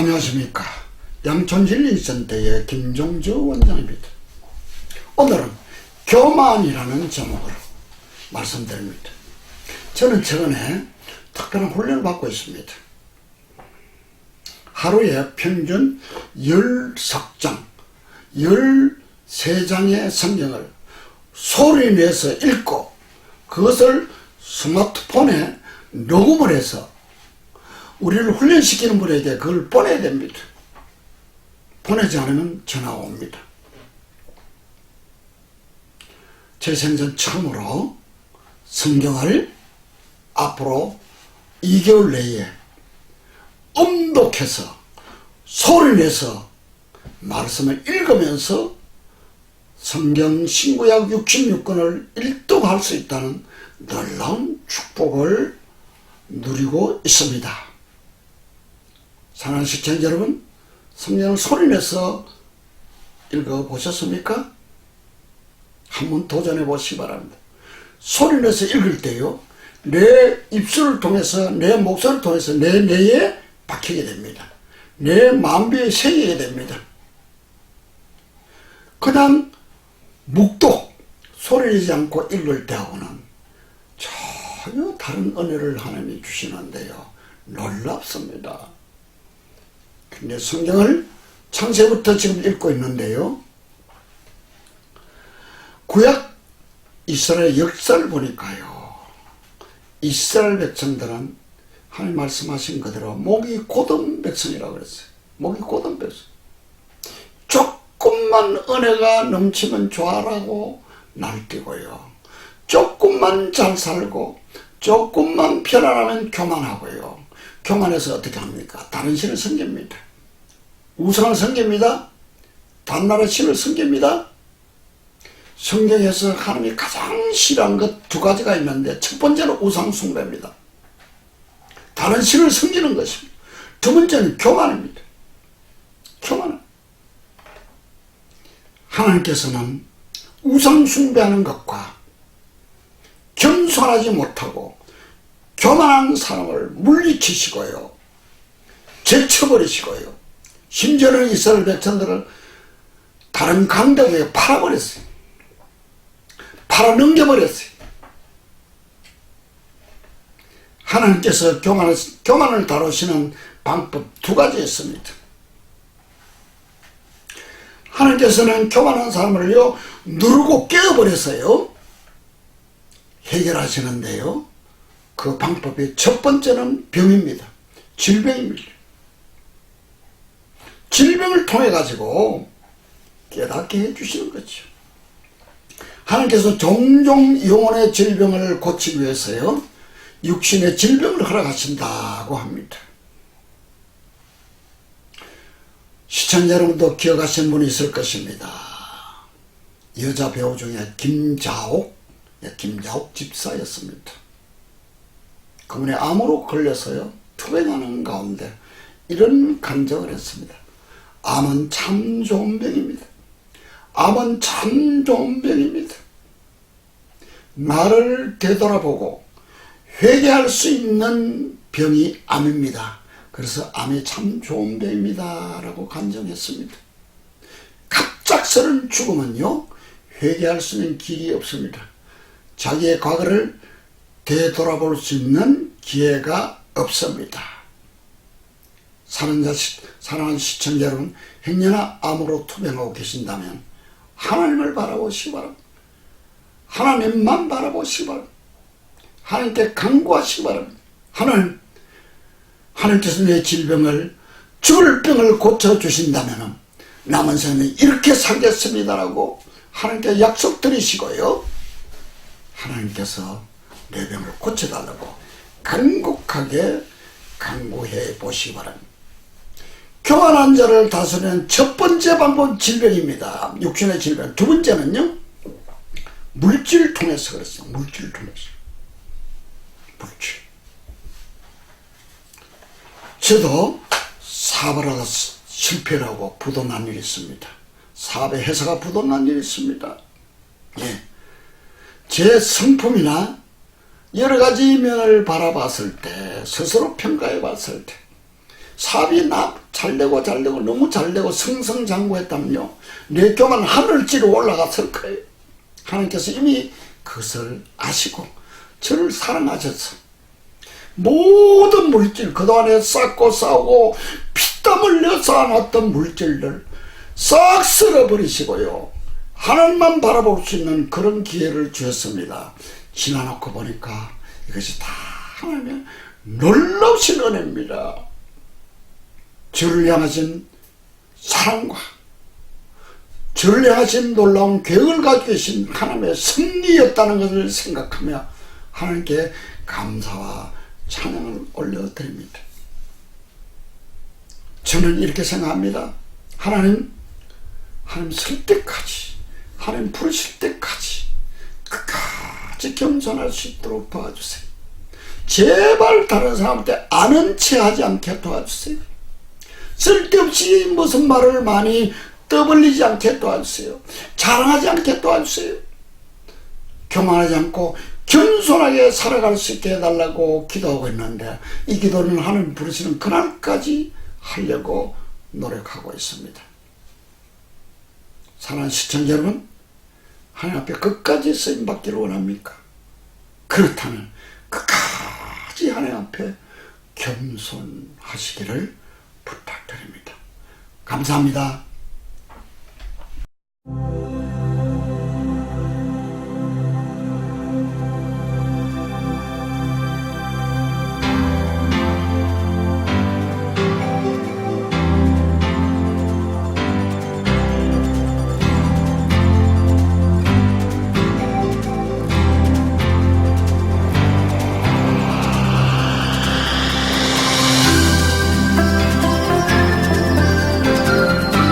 안녕하십니까. 양천진리센터의 김종주 원장입니다. 오늘은 교만이라는 제목으로 말씀드립니다. 저는 최근에 특별한 훈련을 받고 있습니다. 하루에 평균 10석장, 13장의 성경을 소리 내서 읽고 그것을 스마트폰에 녹음을 해서 우리를 훈련시키는 분에게 그걸 보내야 됩니다. 보내지 않으면 전화가 옵니다. 제 생전 처음으로 성경을 앞으로 2개월 내에 엄독해서 소리 내서 말씀을 읽으면서 성경 신구약 66권을 일독할 수 있다는 놀라운 축복을 누리고 있습니다. 사랑하는 시청자 여러분, 성경을 소리내서 읽어보셨습니까? 한번 도전해 보시기 바랍니다. 소리내서 읽을 때요, 내 입술을 통해서, 내 목소리를 통해서 내 뇌에 박히게 됩니다. 내 마음비에 새기게 됩니다. 그냥 묵독, 소리내지 않고 읽을 때하고는 전혀 다른 은혜를 하나님이 주시는데요. 놀랍습니다. 근데 성경을 창세부터 지금 읽고 있는데요. 구약 이스라엘 역사를 보니까요. 이스라엘 백성들은 하나님 말씀하신 그대로 목이 곧은 백성이라고 그랬어요. 목이 곧은 백성. 조금만 은혜가 넘치면 좋아라고 날뛰고요. 조금만 잘 살고 조금만 편안하면 교만하고요. 교만해서 어떻게 합니까? 다른 신을 섬깁니다. 우상을 섬깁니다. 단나라 신을 섬깁니다. 성경에서 하나님이 가장 싫어하는 것두 가지가 있는데 첫 번째는 우상 숭배입니다. 다른 신을 섬기는 것입니다. 두 번째는 교만입니다. 교만. 하나님께서는 우상 숭배하는 것과 겸손하지 못하고 교만한 사람을 물리치시고요. 제쳐버리시고요. 심지어는 이스라엘 백성들을 다른 강대국에 팔아버렸어요. 팔아넘겨버렸어요. 하나님께서 교만을, 교만을 다루시는 방법 두 가지 있습니다. 하나님께서는 교만한 사람을요, 누르고 깨어버렸어요. 해결하시는데요. 그 방법이 첫 번째는 병입니다. 질병입니다. 질병을 통해 가지고 깨닫게 해주시는 거죠. 하나님께서 종종 영혼의 질병을 고치기 위해서요. 육신의 질병을 허락하신다고 합니다. 시청자 여러분도 기억하시는 분이 있을 것입니다. 여자 배우 중에 김자옥, 네, 김자옥 집사였습니다. 그분의 암으로 걸려서요. 투병하는 가운데 이런 간증을 했습니다. 암은 참 좋은 병입니다. 암은 참 좋은 병입니다. 나를 되돌아보고 회개할 수 있는 병이 암입니다. 그래서 암이 참 좋은 병입니다. 라고 간증했습니다. 갑작스런 죽음은요, 회개할 수 있는 길이 없습니다. 자기의 과거를 되돌아볼 수 있는 기회가 없습니다. 사는 자, 사랑하는 시청자 여러분, 행여나 암으로 투병하고 계신다면 하나님을 바라보시기 바랍니다. 하나님만 바라보시기 바랍니다. 하나님께 간구하시기 바랍니다. 하나님, 하나님께서 내 질병을, 죽을 병을 고쳐주신다면 남은 생에 이렇게 살겠습니다라고 하나님께 약속 드리시고요. 하나님께서 내 병을 고쳐달라고 간곡하게 간구해 보시기 바랍니다. 교만한 자를 다스리는 첫 번째 방법은 질병입니다. 육신의 질병. 두 번째는요, 물질을 통해서 그랬어요. 물질을 통해서. 물질. 저도 사업을 하다 실패를 하고 부도난 일이 있습니다. 사업의 회사가 부도난 일이 있습니다. 예. 제 성품이나 여러 가지 면을 바라봤을 때, 스스로 평가해 봤을 때, 사업이 나, 잘 되고 잘 되고 너무 잘 되고 승승장구했다면요. 내 교만 하늘지로 올라갔을 거예요. 하나님께서 이미 그것을 아시고 저를 사랑하셔서 모든 물질 그동안에 쌓고 싸우고 피땀 흘려 쌓아놨던 물질들 싹 쓸어버리시고요. 하나님만 바라볼 수 있는 그런 기회를 주셨습니다. 지나놓고 보니까 이것이 다 하나님의 놀라우신 은혜입니다. 저를 향하신 사랑과 저를 향하신 놀라운 계획을 가지고 계신 하나님의 승리였다는 것을 생각하며 하나님께 감사와 찬양을 올려드립니다. 저는 이렇게 생각합니다. 하나님, 하나님 쓸 때까지, 하나님 부르실 때까지 끝까지 겸손할 수 있도록 도와주세요. 제발 다른 사람한테 아는 체 하지 않게 도와주세요. 쓸데없이 무슨 말을 많이 떠벌리지 않게 도와주세요. 자랑하지 않게 도와주세요. 교만하지 않고 겸손하게 살아갈 수 있게 해달라고 기도하고 있는데 이 기도는 하나님 부르시는 그날까지 하려고 노력하고 있습니다. 사랑하는 시청자 여러분, 하나님 앞에 끝까지 쓰임 받기를 원합니까? 그렇다면 끝까지 하나님 앞에 겸손하시기를 부탁드립니다. 감사합니다.